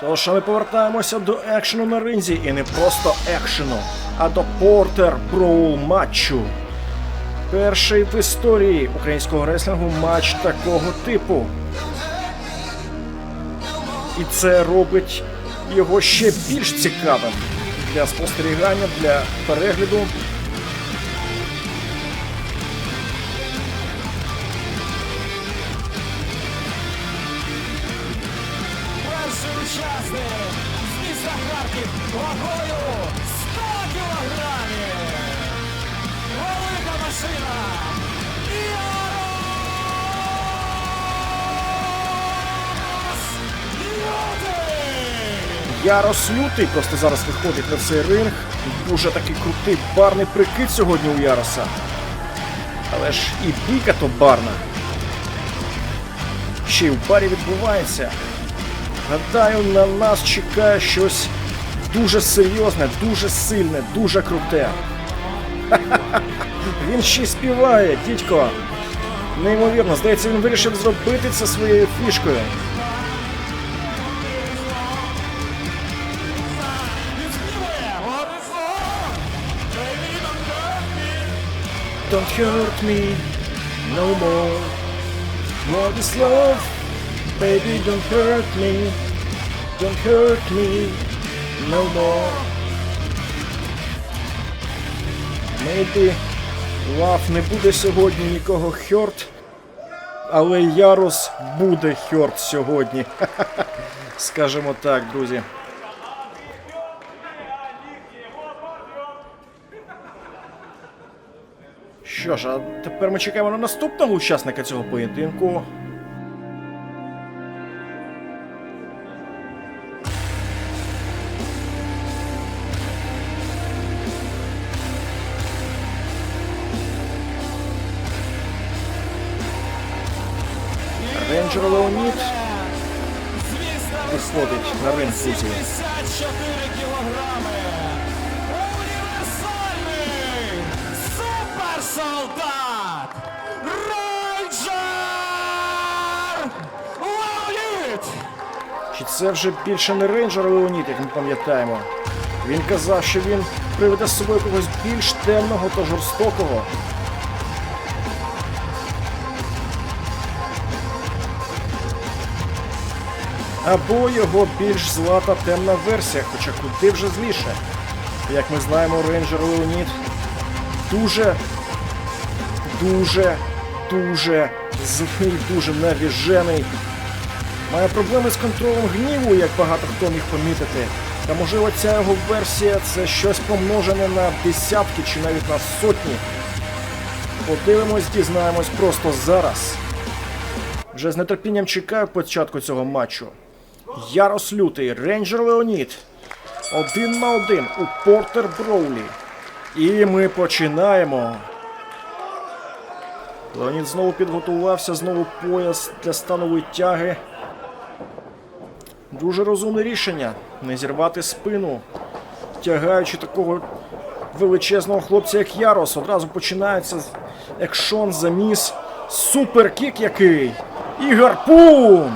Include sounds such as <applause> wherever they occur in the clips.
Тож, ми повертаємося до екшену на ринзі, і не просто екшену, а до Портер Броул матчу. Перший в історії українського реслінгу матч такого типу. І це робить його ще більш цікавим для спостерігання, для перегляду. Вагою 100 кілограмів. Велика машина. Ярос Лютий! Просто зараз виходить на цей ринг. Дуже такий крутий барний прикид сьогодні у Яроса. Але ж і бійка то барна. Ще й в барі відбувається. Гадаю, на нас чекає щось дуже серйозне, дуже сильне, дуже круте. <laughs> Він ще співає, дідько. Неймовірно, здається, він вирішив зробити це своєю фішкою. Don't hurt me no more. What is love? Baby, don't hurt me. Don't hurt me no more. Maybe лав не буде сьогодні нікого хьорт, але Ярос буде хьорт сьогодні. <laughs> Скажемо так, друзі. Що ж, а тепер ми чекаємо на наступного учасника цього поєдинку. Рейнджер Леонід виходить на ринг, друзі. 74 кілограми. Універсальний суперсолдат! Рейнджер Леонід! Чи це вже більше не рейнджер Леонід, як ми пам'ятаємо? Він казав, що він приведе з собою когось більш темного та жорстокого. Або його більш зла та темна версія, хоча куди вже зліше. Як ми знаємо, рейнджер Леонід дуже, дуже, дуже злий, дуже навіжений. Має проблеми з контролем гніву, як багато хто міг помітити. Та можливо ця його версія це щось помножене на десятки чи навіть на сотні. Подивимось, дізнаємось просто зараз. Вже з нетерпінням чекаю початку цього матчу. Ярос Лютий, Рейнджер Леонід. Один на один у Портер Броулі. І ми починаємо. Леонід знову підготувався, знову пояс для станової тяги. Дуже розумне рішення не зірвати спину, тягаючи такого величезного хлопця, як Ярос. Одразу починається екшон, заміс, суперкік який! І гарпун!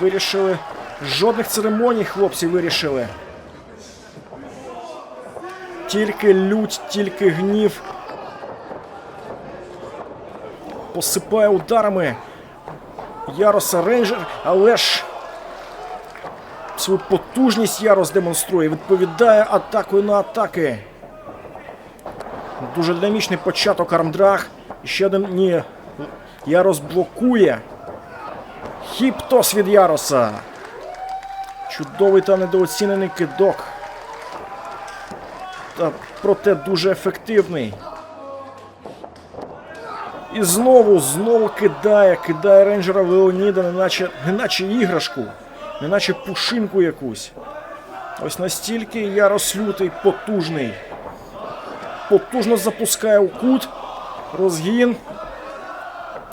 Вирішили. Жодних церемоній хлопці вирішили. Тільки лють, тільки гнів. Посипає ударами Яроса Рейнджер, але ж свою потужність Ярос демонструє, відповідає атакою на атаки. Дуже динамічний початок армдраг. Ще один ні. Ярос блокує. Хіп-тос від Яроса. Чудовий та недооцінений кидок. Та проте дуже ефективний. І знову, знову кидає, кидає рейнджера Леоніда, неначе, неначе іграшку, неначе пушинку якусь. Ось настільки Ярос лютий потужний. Потужно запускає у кут. Розгін.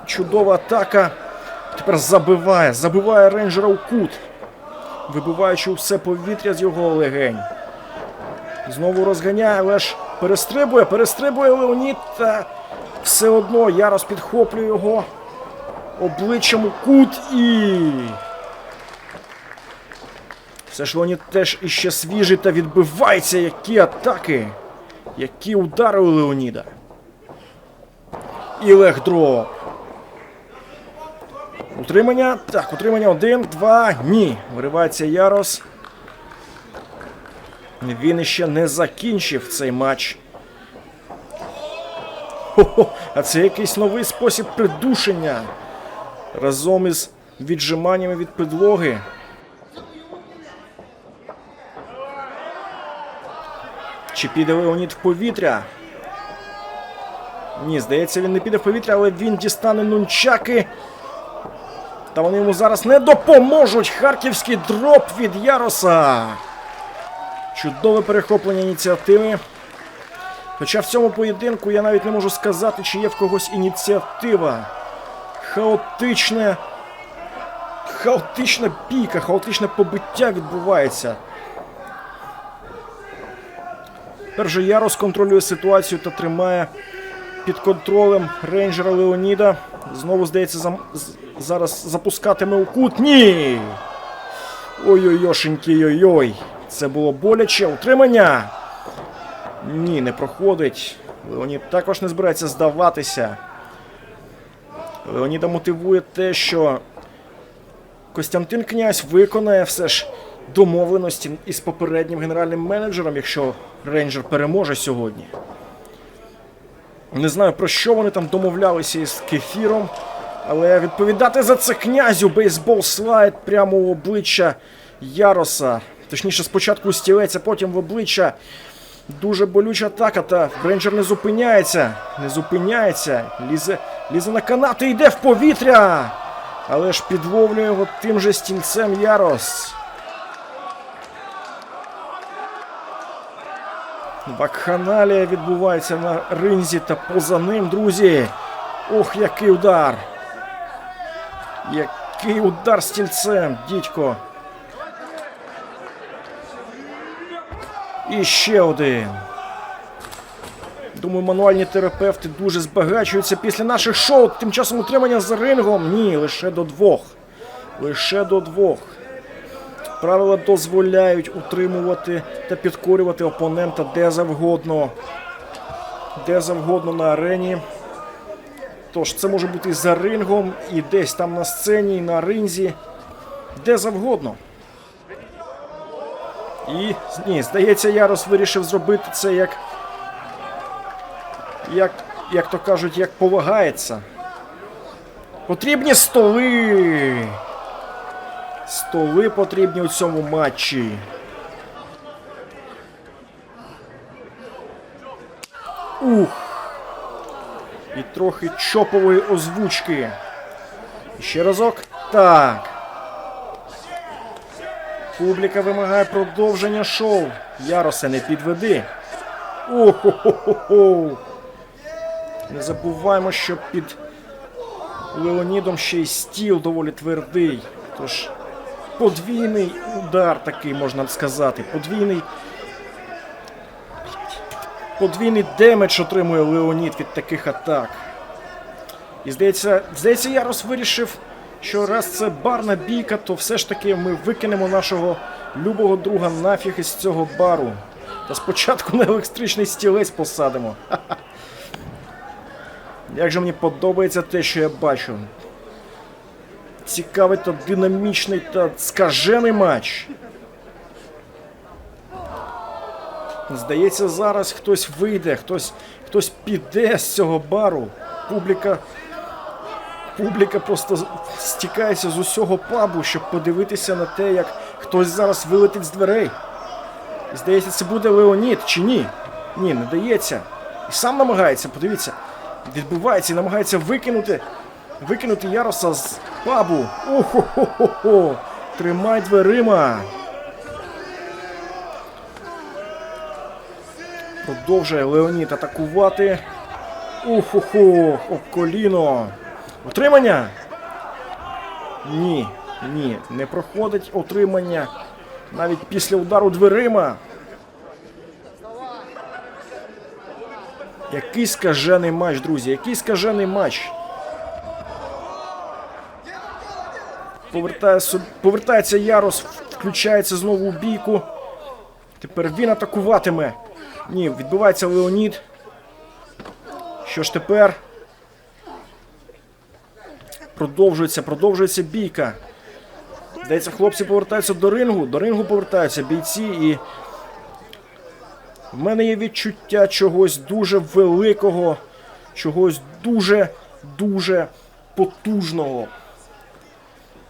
Чудова атака. Тепер забиває, забиває рейнджера у кут, вибиваючи все повітря з його легень. Знову розганяє, але ж перестрибує, перестрибує Леонід та все одно Ярос підхоплює його обличчям у кут і. Все ж Леонід теж іще свіжий та відбивається, які атаки, які удари у Леоніда. І легдроп. Утримання. Так, утримання один, два, ні. Виривається Ярос. Він іще не закінчив цей матч. Хо-хо, а це якийсь новий спосіб придушення. Разом із віджиманнями від підлоги. Чи піде Леонід в повітря? Ні, здається, він не піде в повітря, але він дістане нунчаки. Та вони йому зараз не допоможуть. Харківський дроп від Яроса. Чудове перехоплення ініціативи. Хоча в цьому поєдинку я навіть не можу сказати, чи є в когось ініціатива. Хаотичне. Хаотична бійка, хаотичне побиття відбувається. Перше Ярос контролює ситуацію та тримає під контролем рейнджера Леоніда. Знову, здається, зам... зараз запускатиме у кут. Ні! Ой-ой-йошеньки, ой-ой. Це було боляче. Утримання. Ні, не проходить. Леонід також не збирається здаватися. Леоніда мотивує те, що Костянтин Князь виконає все ж домовленості із попереднім генеральним менеджером, якщо рейнджер переможе сьогодні. Не знаю про що вони там домовлялися із кефіром, але відповідати за це князю бейсбол слайд прямо в обличчя Яроса. Точніше, спочатку стілець, а потім в обличчя. Дуже болюча атака, та рейнджер не зупиняється. Не зупиняється. Лізе, лізе на канат і йде в повітря. Але ж підловлює його тим же стільцем Ярос. Вакханалія відбувається на ринзі та поза ним, друзі. Ох, який удар! Який удар стільцем, дідько. І ще один. Думаю, мануальні терапевти дуже збагачуються після наших шоу. Тим часом утримання за рингом. Ні, лише до двох. Лише до двох. Правила дозволяють утримувати та підкорювати опонента де завгодно. Де завгодно на арені. Тож це може бути за рингом, і десь там на сцені, і на ринзі. Де завгодно. І ні, здається, Ярос вирішив зробити це як. Як, як то кажуть, як полагається. Потрібні столи. Столи потрібні у цьому матчі. Ух. І трохи чопової озвучки. І Ще разок. Так. Публіка вимагає продовження шоу. Яросе, не підведи. О-хо-хо-хо-хо. Не забуваємо, що під Леонідом ще й стіл доволі твердий. Тож подвійний удар такий, можна сказати. Подвійний. Подвійний демедж отримує Леонід від таких атак. І здається, здається, Ярос вирішив, що раз це барна бійка, то все ж таки ми викинемо нашого любого друга нафіг із цього бару. Та спочатку на електричний стілець посадимо. <laughs> Як же мені подобається те, що я бачу. Цікавий та динамічний та скажений матч. Здається, зараз хтось вийде, хтось, хтось піде з цього бару. Публіка. Публіка просто стікається з усього пабу, щоб подивитися на те, як хтось зараз вилетить з дверей. Здається, це буде Леонід чи ні? Ні, не дається. І сам намагається, подивіться. Відбувається і намагається викинути. Викинути Яроса з пабу. Охо-хо-хо-хо. Тримай дверима. Продовжує Леонід атакувати. Уху-ху, об коліно. Утримання? Ні, ні, не проходить отримання навіть після удару дверима. Який скажений матч, друзі, який скажений матч. Повертає, повертається Ярос включається знову у бійку. Тепер він атакуватиме. Ні, відбивається Леонід. Що ж тепер? Продовжується, продовжується бійка. Здається, хлопці повертаються до рингу. До рингу повертаються бійці і. В мене є відчуття чогось дуже великого, чогось дуже, дуже потужного.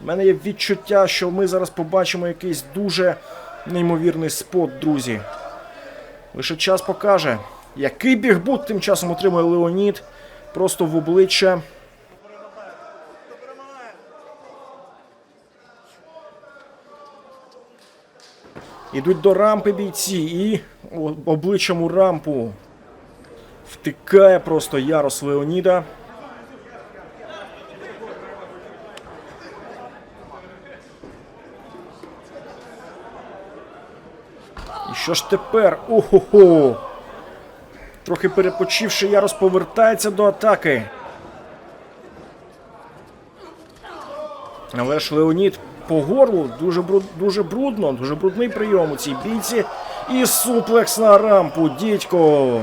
У мене є відчуття, що ми зараз побачимо якийсь дуже неймовірний спот, друзі. Лише час покаже, який бігбут тим часом отримує Леонід просто в обличчя. Ідуть до рампи бійці і обличчям у рампу. Втикає просто Ярос Леоніда. Що ж тепер? Ого-го! Трохи перепочивши, Ярос повертається до атаки. Але ж Леонід по горлу дуже, бруд, дуже брудно, дуже брудний прийом у цій бійці. І суплекс на рампу, дідько.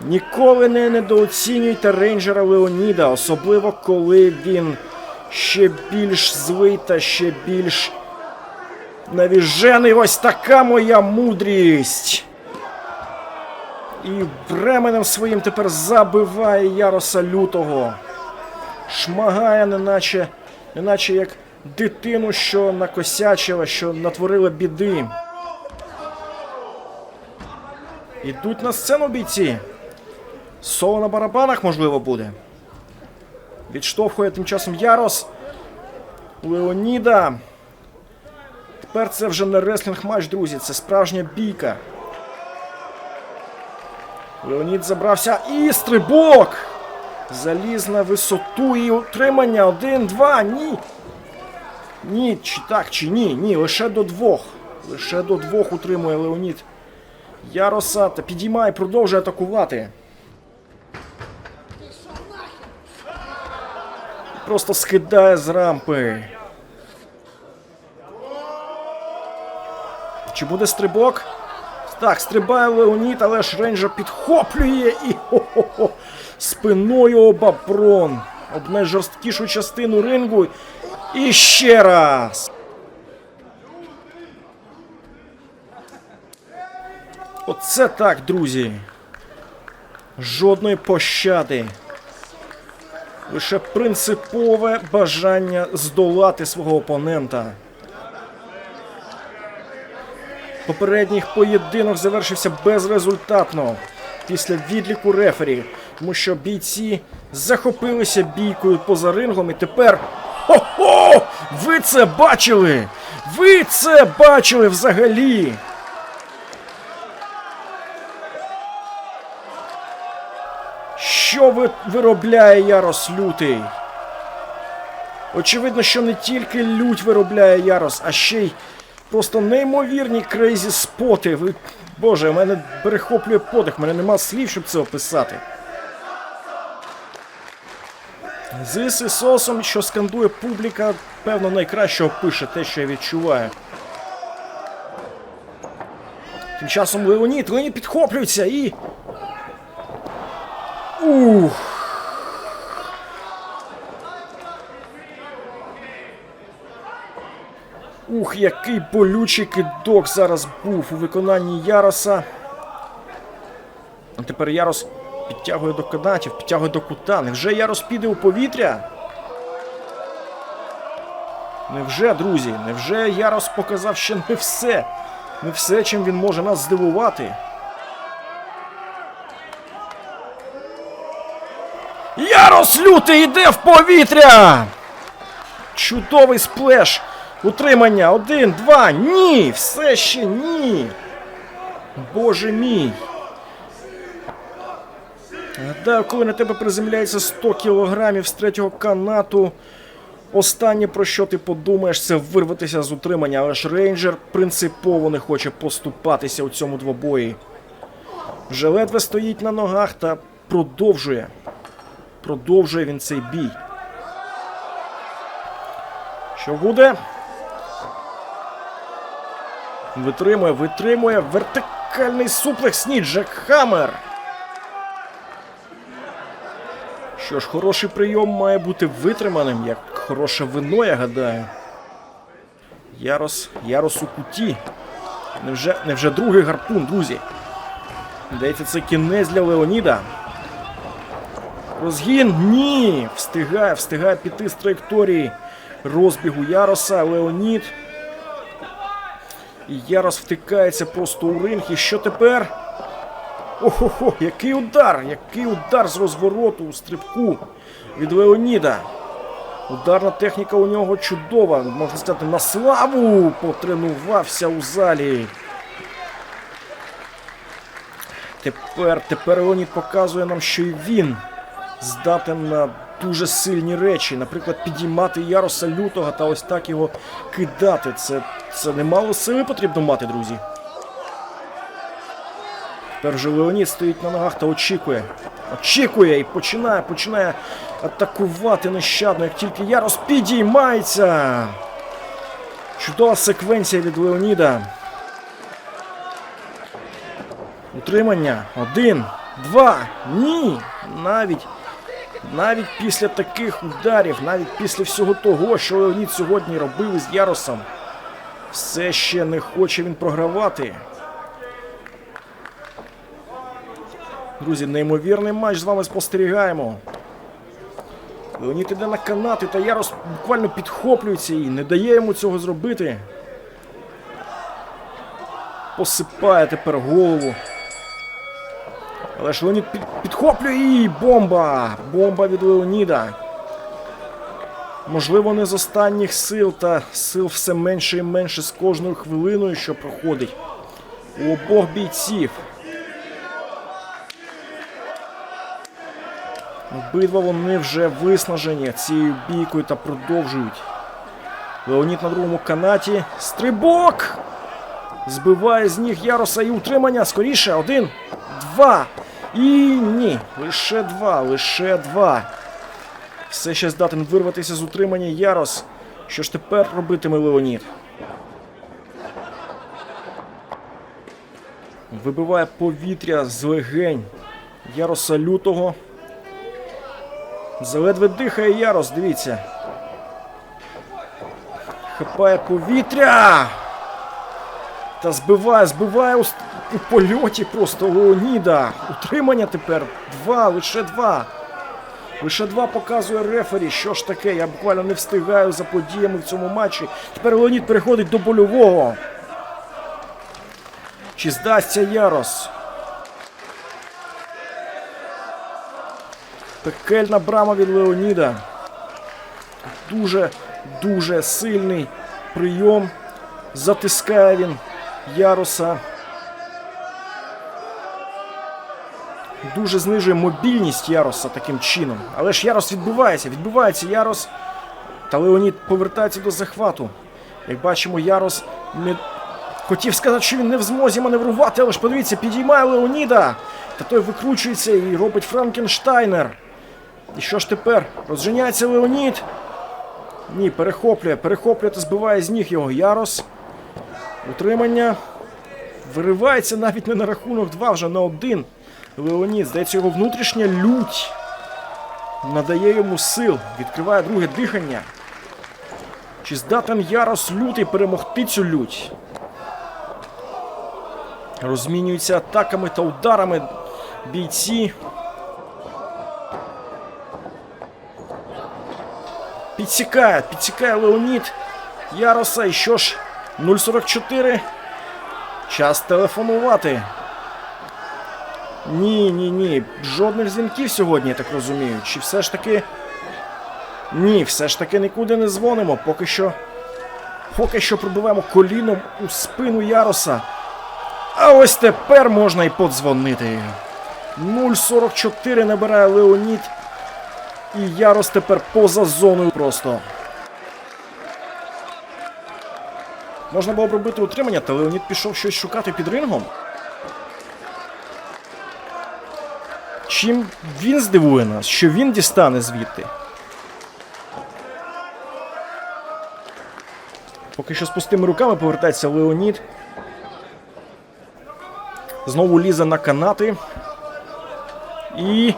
Ніколи не недооцінюйте рейнджера Леоніда, особливо коли він ще більш злий та ще більш навіжений. Ось така моя мудрість. І бременем своїм тепер забиває Яроса Лютого. Шмагає, неначе, неначе як дитину, що накосячила, що натворила біди. Ідуть на сцену бійці. Соло на барабанах, можливо, буде. Відштовхує тим часом Ярос. Леоніда. Тепер це вже не реслінг матч, друзі, це справжня бійка. Леонід забрався і стрибок! Заліз на висоту і утримання. Один, два, ні. Ні, чи так, чи ні, ні, лише до двох. Лише до двох утримує Леонід. Яроса та підіймає, продовжує атакувати. Просто скидає з рампи. Чи буде стрибок? Так, стрибає Леонід, але ж рейнджер підхоплює і хо-хо-хо, спиною об апрон. Об найжорсткішу частину рингу. І ще раз. Оце так, друзі. Жодної пощади. Лише принципове бажання здолати свого опонента. Попередній поєдинок завершився безрезультатно після відліку рефері, тому що бійці захопилися бійкою поза рингом і тепер. Хо-хо! Ви це бачили! Ви це бачили взагалі! Що ви виробляє Ярос Лютий? Очевидно, що не тільки лють виробляє Ярос, а ще й просто неймовірні крейзі споти. Ви... Боже, в мене перехоплює подих, в мене нема слів, щоб це описати. З Ісосом, що скандує публіка, певно, найкраще опише те, що я відчуваю. Тим часом Леонід, Леонід підхоплюється і. Ух. Ух, який болючий кидок зараз був у виконанні Яроса. А тепер Ярос підтягує до канатів, підтягує до кута. Невже Ярос піде у повітря? Невже, друзі? Невже Ярос показав ще не все? Не все, чим він може нас здивувати? Ярос лютий йде в повітря! Чудовий сплеш! Утримання! Один, два, ні! Все ще ні! Боже мій! Гадаю, коли на тебе приземляється 100 кілограмів з третього канату, останнє про що ти подумаєш, це вирватися з утримання, але ж рейнджер принципово не хоче поступатися у цьому двобої. Вже ледве стоїть на ногах та продовжує. Продовжує він цей бій. Що буде? Витримує, витримує вертикальний суплекс ні, Джек Хаммер. Що ж, хороший прийом має бути витриманим, як хороше вино, я гадаю. Ярос, Ярос у куті. Невже, невже другий гарпун, друзі? Здається, це кінець для Леоніда. Розгін? Ні! Встигає, встигає піти з траєкторії розбігу Яроса, Леонід. І Ярос втикається просто у ринг. І що тепер? Охо-хо, який удар! Який удар з розвороту у стрибку від Леоніда. Ударна техніка у нього чудова. Можна сказати, на славу потренувався у залі. Тепер, тепер Леонід показує нам, що і він здатен на дуже сильні речі. Наприклад, підіймати яруса лютого та ось так його кидати. Це, це немало сили потрібно мати, друзі. Тепер вже Леонід стоїть на ногах та очікує. Очікує і починає, починає атакувати нещадно, як тільки Ярос підіймається. Чудова секвенція від Леоніда. Утримання. Один, два. Ні. Навіть. Навіть після таких ударів, навіть після всього того, що Леонід сьогодні робив із Яросом, все ще не хоче він програвати. Друзі, неймовірний матч з вами спостерігаємо. Леонід іде на канати, та Ярос буквально підхоплюється і не дає йому цього зробити. Посипає тепер голову. Але ж Леонід під, підхоплює і бомба! Бомба від Леоніда. Можливо, не з останніх сил, та сил все менше і менше з кожною хвилиною, що проходить у обох бійців. Обидва вони вже виснажені цією бійкою та продовжують. Леонід на другому канаті. Стрибок! Збиває з ніг Яроса і утримання. Скоріше. Один, два. І ні. Лише два, лише два. Все ще здатен вирватися з утримання Ярос. Що ж тепер робитиме Леонід? Вибиває повітря з легень Яроса лютого. Заледве дихає Ярос, дивіться. Хапає повітря. Та збиває, збиває у, польоті просто Леоніда. Утримання тепер. Два, лише два. Лише два показує рефері. Що ж таке? Я буквально не встигаю за подіями в цьому матчі. Тепер Леонід переходить до больового. Чи здасться Ярос? Пекельна брама від Леоніда. Дуже, дуже сильний прийом. Затискає він Яроса. Дуже знижує мобільність Яроса таким чином. Але ж Ярос відбувається, відбувається Ярос. Та Леонід повертається до захвату. Як бачимо, Ярос не хотів сказати, що він не в змозі маневрувати, але ж подивіться, підіймає Леоніда. Та той викручується і робить Франкенштайнер. І що ж тепер? Розженяється Леонід. Ні, перехоплює, перехоплює та збиває з ніг його Ярос. Утримання. Виривається навіть не на рахунок 2, вже на один. Леонід, здається, його внутрішня лють. Надає йому сил, відкриває друге дихання. Чи здатен Ярос лютий перемогти цю лють? Розмінюються атаками та ударами бійці. Підсікає, підсікає Леонід Яроса. І що ж, 044. Час телефонувати. Ні, ні, ні. Жодних дзвінків сьогодні, я так розумію. Чи все ж таки. Ні, все ж таки нікуди не дзвонимо. Поки що. Поки що пробиваємо коліном у спину Яроса. А ось тепер можна і подзвонити. 044 набирає Леонід. І Ярос тепер поза зоною просто. Можна було б робити утримання, та Леонід пішов щось шукати під рингом. Чим він здивує нас, що він дістане звідти? Поки що з пустими руками повертається Леонід. Знову лізе на канати. І.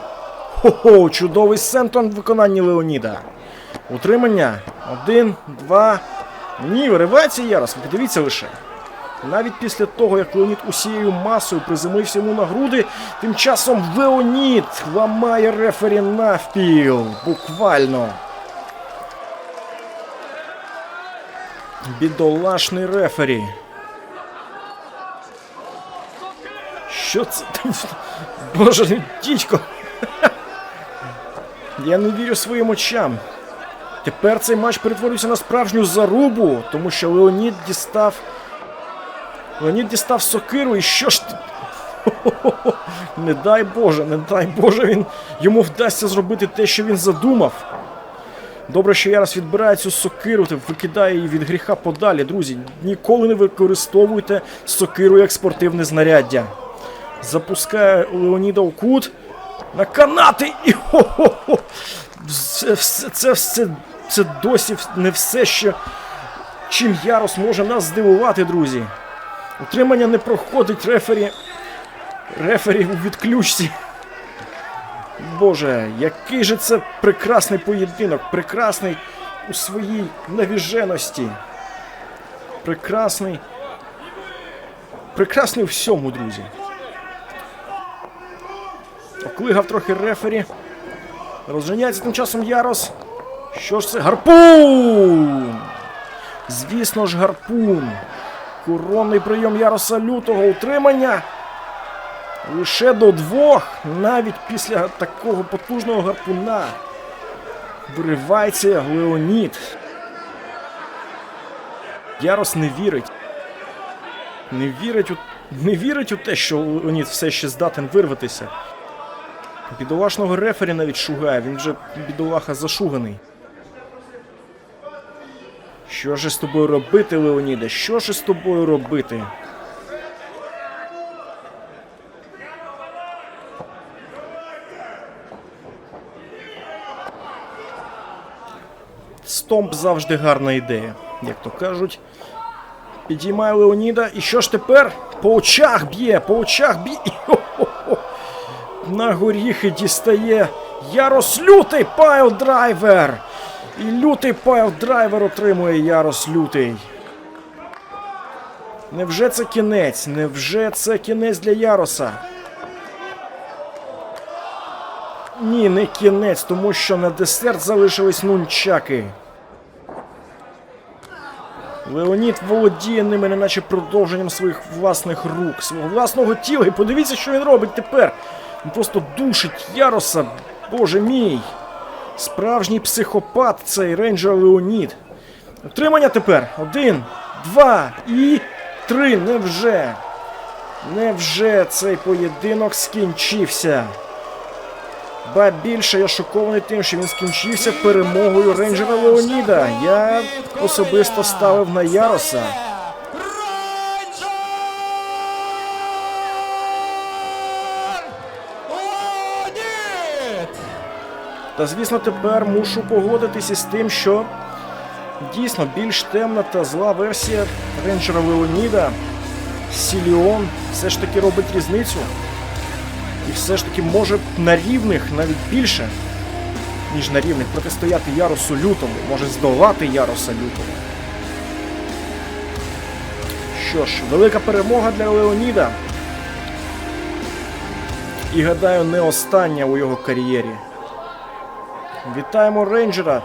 Хо-хо! Чудовий сентон в виконанні Леоніда. Утримання. Один, два. Ні, виривається Ярос. Подивіться лише. Навіть після того, як Леонід усією масою приземлився йому на груди, тим часом Леонід ламає рефері навпіл. Буквально. Бідолашний рефері. Що це? Боже, дідько. Я не вірю своїм очам. Тепер цей матч перетворився на справжню зарубу, тому що Леонід дістав. Леонід дістав сокиру, і що ж ти. <laughs> Не дай Боже, не дай Боже, він йому вдасться зробити те, що він задумав. Добре, що Ярос відбирає цю сокиру та викидає її від гріха подалі, друзі. Ніколи не використовуйте сокиру як спортивне знаряддя. Запускає Леоніда у кут на канати і хо-хо-хо! Це, все- це, все, це досі не все, що чим Ярос може нас здивувати, друзі. Утримання не проходить рефері. Рефері у відключці. Боже, який же це прекрасний поєдинок, прекрасний у своїй навіженості. Прекрасний. Прекрасний у всьому, друзі. Оклигав трохи рефері. Розженяється тим часом Ярос. Що ж це? Гарпун! Звісно ж, гарпун. Коронний прийом Яроса Лютого. Утримання. Лише до двох, навіть після такого потужного гарпуна. Виривається Леонід. Ярос не вірить. Не вірить у, не вірить у те, що Леонід все ще здатен вирватися. Бідолашного рефері навіть шугає, він вже бідолаха зашуганий. Що ж з тобою робити, Леоніде? Що ж з тобою робити? Стомп завжди гарна ідея, як то кажуть. Підіймає Леоніда. І що ж тепер? По очах б'є, по очах б'є. На горіхи дістає Ярос Лютий пайл-драйвер. І лютий пайл-драйвер отримує Ярос Лютий. Невже це кінець? Невже це кінець для Яроса? Ні, не кінець, тому що на десерт залишились нунчаки. Леонід володіє ними, неначе продовженням своїх власних рук, свого власного тіла. І подивіться, що він робить тепер. Він просто душить Яроса. Боже мій. Справжній психопат цей рейнджер Леонід. Утримання тепер. Один, два і три. Невже? Невже цей поєдинок скінчився? Ба більше я шокований тим, що він скінчився перемогою рейнджера Леоніда. Я особисто ставив на Яроса. Та звісно, тепер мушу погодитися з тим, що дійсно більш темна та зла версія рейнджера Леоніда. Сіліон все ж таки робить різницю. І все ж таки може на рівних навіть більше, ніж на рівних протистояти Яросу Лютому, може здолати Яроса Лютого. Що ж, велика перемога для Леоніда. І гадаю, не остання у його кар'єрі. Вітаємо рейнджера